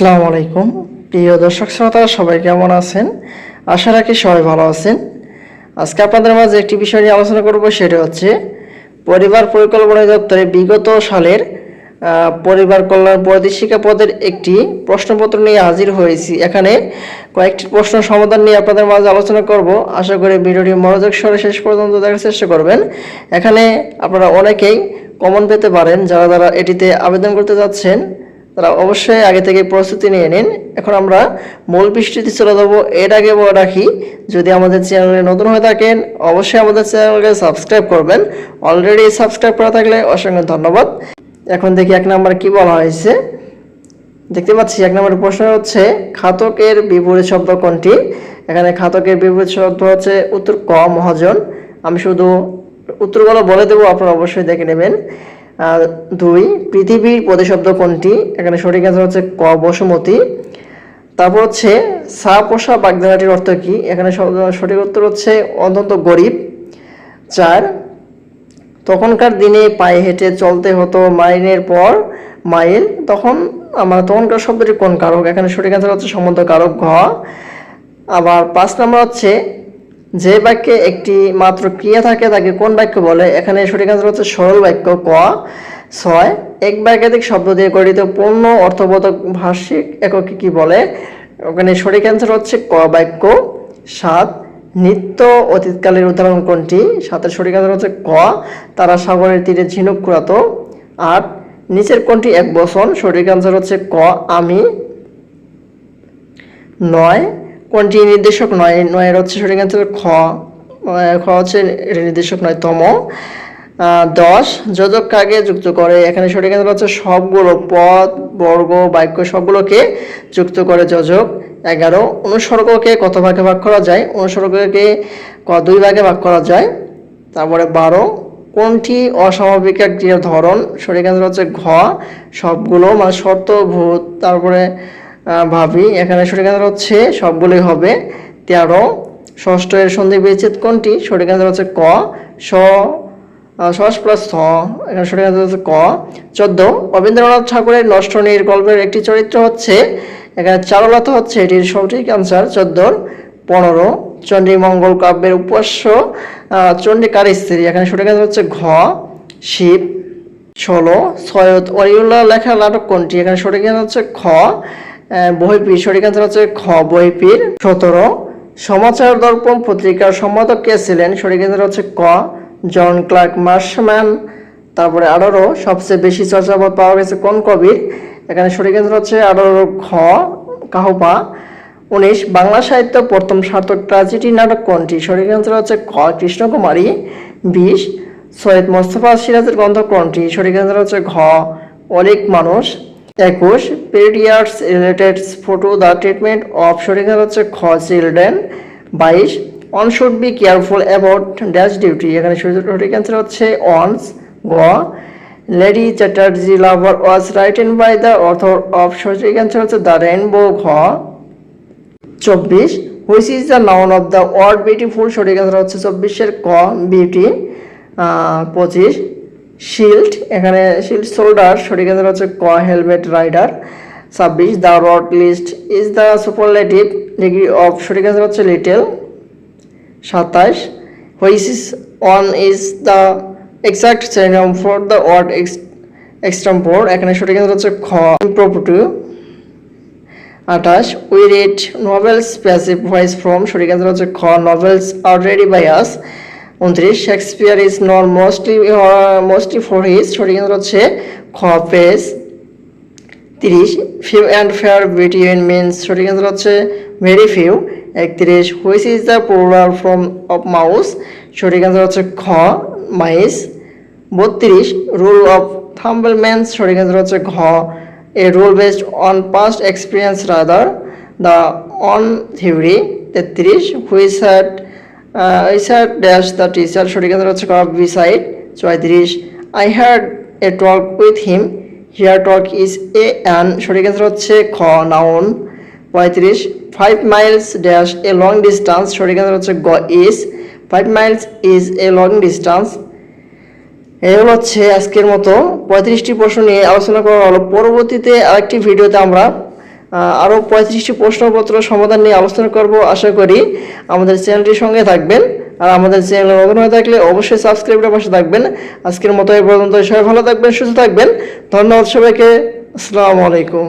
আসসালামু আলাইকুম। প্রিয় দর্শক শ্রোতা, সবাই কেমন আছেন? আশা রাখি সবাই ভালো আছেন। আজকে আপনাদের মাঝে একটি বিষয় নিয়ে আলোচনা করব, সেটা হচ্ছে পরিবার পরিকল্পনা দপ্তরে বিগত সালের পরিবার কল্যাণ বৈদেশিকা পদের একটি প্রশ্নপত্র নিয়ে হাজির হয়েছি। এখানে কয়েকটি প্রশ্ন সমাধান নিয়ে আপনাদের মাঝে আলোচনা করব। আশা করি ভিডিওটি মনোযোগ সরে শেষ পর্যন্ত দেখার চেষ্টা করবেন। এখানে আপনারা অনেকেই কমন পেতে পারেন, যারা যারা এটিতে আবেদন করতে যাচ্ছেন। তারা অবশ্যই আগে থেকে প্রস্তুতি নিয়ে নিন। এখন আমরা মূল পৃষ্ঠটিতে চলে যাব। এর আগে বলে রাখি, যদি আমাদের চ্যানেলে নতুন হয়ে থাকেন, অবশ্যই আমাদের চ্যানেলকে সাবস্ক্রাইব করবেন। অলরেডি সাবস্ক্রাইব করা থাকলে অসংখ্য ধন্যবাদ। এখন দেখি এক নম্বর কি বলা হয়েছে। দেখতে পাচ্ছি এক নম্বর প্রশ্ন হচ্ছে, খাতকের বিপরীত শব্দ কোনটি? এখানে খাতকের বিপরীত শব্দ হচ্ছে উত্তর ক, মহাজন। আমি শুধু উত্তরগুলো বলে দেবো, আপনারা অবশ্যই দেখে নেবেন। দুই, পৃথিবীর প্রতিশব্দ কোনটি? এখানে সঠিক অ্যান্সার হচ্ছে ক, বসুমতী। তারপর হচ্ছে, সা পোষা বাগদানাটির অর্থ কি? এখানে সঠিক উত্তর হচ্ছে অত্যন্ত গরিব। চার, তখনকার দিনে পায়ে হেঁটে চলতে হতো মাইনের পর মাইল, তখন আমার তখনকার শব্দটি কোন কারক? এখানে সঠিক অ্যান্সার হচ্ছে সম্বন্ধ কারক ঘ। আবার পাঁচ নম্বর হচ্ছে যে বাক্যে একটি মাত্র ক্রিয়া থাকে তাকে কোন বাক্য বলে? এখানে সঠিক অ্যান্সার হচ্ছে সরল বাক্য ক, ছয়। এক বা একাধিক শব্দ দিয়ে গঠিত পূর্ণ অর্থবোধক ভাষিক এককে কি বলে? ওখানে সঠিক অ্যান্সার হচ্ছে ক বাক্য, সাত। নিত্য অতীতকালের উদাহরণ কোনটি? সাতের সঠিক অ্যান্সার হচ্ছে ক, তারা সাগরের তীরে ঝিনুক কুড়াতো। আট। নিচের কোনটি এক বসন সঠিক অ্যান্সার হচ্ছে ক, আমি। নয়। কোনটি নির্দেশক নয়, নয়ের হচ্ছে সঠিক অ্যান্সার খ খ হচ্ছে এটা নির্দেশক নয়, তম। দশ, যোজক কাকে যুক্ত করে? এখানে সঠিক অ্যান্সার হচ্ছে সবগুলো পদ, বর্গ, বাক্য সবগুলোকে যুক্ত করে যোজক। এগারো, অনুসর্গকে কত ভাগে ভাগ করা যায়? অনুসর্গকে ক দুই ভাগে ভাগ করা যায়। তারপরে বারো, কোনটি অস্বাভাবিক এক ক্রিয়ার ধরন? সঠিক অ্যান্সার হচ্ছে ঘ, সবগুলো মানে শর্ত ভূত তারপরে ভাবি, এখানে সঠিক অ্যান্সার হচ্ছে সবগুলোই হবে তেরো। ষষ্ঠ এর সন্ধি বিচ্ছেদ কোনটি? সঠিক অ্যান্সার হচ্ছে ক। স প্লাস থ এখানে সঠিক অ্যান্সার হচ্ছে ক। চোদ্দ, রবীন্দ্রনাথ ঠাকুরের নষ্টনীর গল্পের একটি চরিত্র হচ্ছে, এখানে চারুলতা হচ্ছে, এটির সঠিক অ্যান্সার চোদ্দোর পনেরো। চণ্ডী মঙ্গল কাব্যের উপাস্য চণ্ডিকার স্ত্রী, এখানে সঠিক অ্যান্সার হচ্ছে ঘ, শিব। ষোলো, সৈয়দ অলিউল্লাহ লেখা নাটক কোনটি? এখানে সঠিক অ্যান্সার হচ্ছে খ বহিপীর সঠিক অ্যান্সার হচ্ছে খ বহিপীর সতেরো। সমাচার দর্পণ পত্রিকার সম্পাদক কে ছিলেন? সঠিক হচ্ছে ক, জন ক্লার্ক মার্শম্যান। তারপরে আঠারো, সবচেয়ে বেশি চর্চাপদ পাওয়া গেছে কোন কবির? এখানে সঠিক হচ্ছে আঠারো খ, কাহপা। উনিশ, বাংলা সাহিত্য প্রথম সার্থক ট্রাজেডি নাটক কোনটি? সঠিক হচ্ছে খ কৃষ্ণকুমারী। বিশ, সৈয়দ মোস্তফা সিরাজের গ্রন্থ কোনটি? সঠিক অ্যান্সার হচ্ছে ঘ, অলিক মানুষ। একুশ পেরিয়ার্স related photo the treatment of সঠিক হচ্ছে খ চিলড্রেন বাইশ one should be careful about dash duty এখানে সঠিক অ্যান্সার হচ্ছে অনস গ lady Chatterley lover was written by the author of সঠিক অ্যান্সার হচ্ছে দ্য রেনবো ঘ, চব্বিশ which is the noun of the word beautiful সঠিক অ্যান্সার হচ্ছে চব্বিশের ক বিউটি পঁচিশ শিল্ড এখানে শিল্ড শোল্ডার সঠিক হচ্ছে ক হেলমেট রাইডার ছাব্বিশ the word least is the superlative degree of সঠিক অ্যান্সার হচ্ছে লিটেল সাতাশ which is on is the exact synonym for the word extempore এখানে সঠিক অ্যান্সার হচ্ছে খ ইম্প্রোপটিভ আঠাশ we read novels passive voice from সঠিক অ্যান্সার হচ্ছে খ novels are read by us উনত্রিশ Shakespeare is known mostly mostly for his সঠিক হচ্ছে খ পেজ তিরিশ few and fair between means সঠিক অ্যান্সার হচ্ছে ভেরি ফিউ একত্রিশ which is the plural form of mouse সঠিক অ্যান্সার হচ্ছে খ, মাইস, বত্রিশ রুল অফ থাম্বলম্যান্স সঠিক অ্যান্সার হচ্ছে ঘ a rule based on past experience rather the on theory তেত্রিশ which had had dash the teacher সঠিক অ্যান্সার হচ্ছে খ বিসাইড চৌত্রিশ I had a talk with him here talk is a an সঠিক answer হচ্ছে খ নাউন পঁয়ত্রিশ five miles dash a long distance সঠিক অ্যান্সার হচ্ছে গ is five miles is a long distance এই হলো হচ্ছে আজকের মতো। পঁয়ত্রিশটি প্রশ্ন নিয়ে আলোচনা করা হলো। পরবর্তীতে আরেকটি ভিডিওতে আমরা আরও পঁয়ত্রিশটি প্রশ্নপত্র সমাধান নিয়ে আলোচনা করব, আশা করি আমাদের চ্যানেলটির সঙ্গে থাকবেন। আর আমাদের চ্যানেল নতুন হয়ে থাকলে অবশ্যই সাবস্ক্রাইবের পাশে থাকবেন। আজকের মতো এই পর্যন্ত সবাই ভালো থাকবেন, সুস্থ থাকবেন। ধন্যবাদ সবাইকে, আসসালামু আলাইকুম।